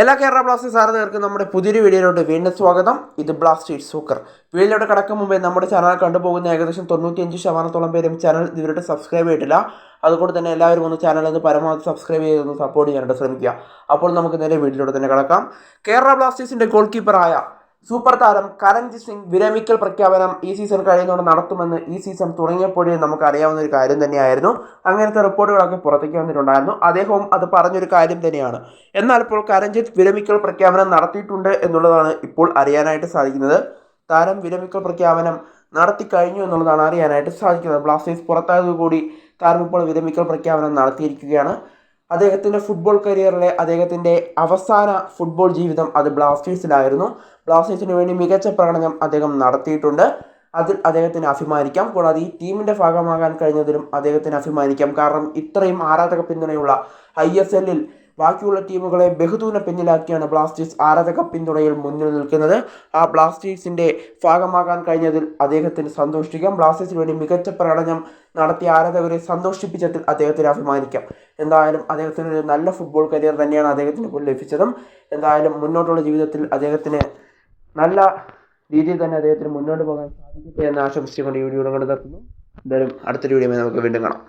എല്ലാ കേരള ബ്ലാസ്റ്റേഴ്സ് ആരാധകർക്കും നമ്മുടെ പുതിയൊരു വീഡിയോയിലോട്ട് വീണ്ടും സ്വാഗതം. ഇത് ബ്ലാസ്റ്റേഴ്സ് സൂക്കർ. വീഡിയോയിലോട്ട് കടക്കും മുമ്പേ നമ്മുടെ ചാനൽ കണ്ടുപോകുന്ന ഏകദേശം തൊണ്ണൂറ്റിയഞ്ച് ശതമാനത്തോളം പേരും ചാനൽ ഇതുവരെ സബ്സ്ക്രൈബ് ചെയ്തിട്ടില്ല. അതുകൊണ്ട് തന്നെ എല്ലാവരും ഒന്ന് ചാനൽ ഒന്ന് പരമാവധി സബ്സ്ക്രൈബ് ചെയ്തൊന്ന് സപ്പോർട്ട് ചെയ്യാനായിട്ട് ശ്രമിക്കുക. അപ്പോൾ നമുക്ക് നേരെ വീഡിയോയിലൂടെ തന്നെ കടക്കാം. കേരള ബ്ലാസ്റ്റേഴ്സിന്റെ ഗോൾ കീപ്പറായ സൂപ്പർ താരം കരൺജിത് സിംഗ് വിരമിക്കൽ പ്രഖ്യാപനം ഈ സീസൺ കഴിയുന്നതോടെ നടത്തുമെന്ന് ഈ സീസൺ തുടങ്ങിയപ്പോഴേ നമുക്ക് അറിയാവുന്ന ഒരു കാര്യം തന്നെയായിരുന്നു. അങ്ങനത്തെ റിപ്പോർട്ടുകളൊക്കെ പുറത്തേക്ക് വന്നിട്ടുണ്ടായിരുന്നു. അദ്ദേഹവും അത് പറഞ്ഞൊരു കാര്യം തന്നെയാണ്. എന്നാൽ ഇപ്പോൾ കരൺജിത് വിരമിക്കൽ പ്രഖ്യാപനം നടത്തിയിട്ടുണ്ട് എന്നുള്ളതാണ് ഇപ്പോൾ അറിയാനായിട്ട് സാധിക്കുന്നത്. താരം വിരമിക്കൽ പ്രഖ്യാപനം നടത്തി കഴിഞ്ഞു എന്നുള്ളതാണ് അറിയാനായിട്ട് സാധിക്കുന്നത്. ബ്ലാസ്റ്റേഴ്സ് പുറത്തായതുകൂടി താരം ഇപ്പോൾ വിരമിക്കൽ പ്രഖ്യാപനം നടത്തിയിരിക്കുകയാണ്. അദ്ദേഹത്തിന്റെ ഫുട്ബോൾ കരിയറിലെ അദ്ദേഹത്തിന്റെ അവസാന ഫുട്ബോൾ ജീവിതം അത് ബ്ലാസ്റ്റേഴ്സിലായിരുന്നു. ബ്ലാസ്റ്റേഴ്സിന് വേണ്ടി മികച്ച പ്രകടനം അദ്ദേഹം നടത്തിയിട്ടുണ്ട്. അതിൽ അദ്ദേഹത്തിന് അഭിമാനിക്കാം. കൂടാതെ ഈ ടീമിന്റെ ഭാഗമാകാൻ കഴിഞ്ഞതിലും അദ്ദേഹത്തിന് അഭിമാനിക്കാം. കാരണം ഇത്രയും ആരാധക പിന്തുണയുള്ള ഐ എസ് എല്ലിൽ ബാക്കിയുള്ള ടീമുകളെ ബഹുദൂര പിന്നിലാക്കിയാണ് ബ്ലാസ്റ്റേഴ്സ് ആരാധക പിന്തുണയിൽ മുന്നിൽ നിൽക്കുന്നത്. ആ ബ്ലാസ്റ്റേഴ്സിന്റെ ഭാഗമാകാൻ കഴിഞ്ഞതിൽ അദ്ദേഹത്തിന് സന്തോഷിക്കാം. ബ്ലാസ്റ്റേഴ്സിന് വേണ്ടി മികച്ച പ്രകടനം നടത്തിയ ആരാധകരെ സന്തോഷിപ്പിച്ചതിൽ അദ്ദേഹത്തിന് അഭിമാനിക്കാം. എന്തായാലും അദ്ദേഹത്തിന് ഒരു നല്ല ഫുട്ബോൾ കരിയർ തന്നെയാണ് അദ്ദേഹത്തിന് ലഭിച്ചതും. എന്തായാലും മുന്നോട്ടുള്ള ജീവിതത്തിൽ അദ്ദേഹത്തിന് നല്ല രീതിയിൽ തന്നെ അദ്ദേഹത്തിന് മുന്നോട്ട് പോകാൻ സാധിക്കട്ടെ എന്ന് ആശംസിച്ചുകൊണ്ട് ഈ വീഡിയോ കൊണ്ട് നിർത്തുന്നു. എന്തായാലും അടുത്തൊരു വീഡിയോ നമുക്ക് വീണ്ടും കാണാം.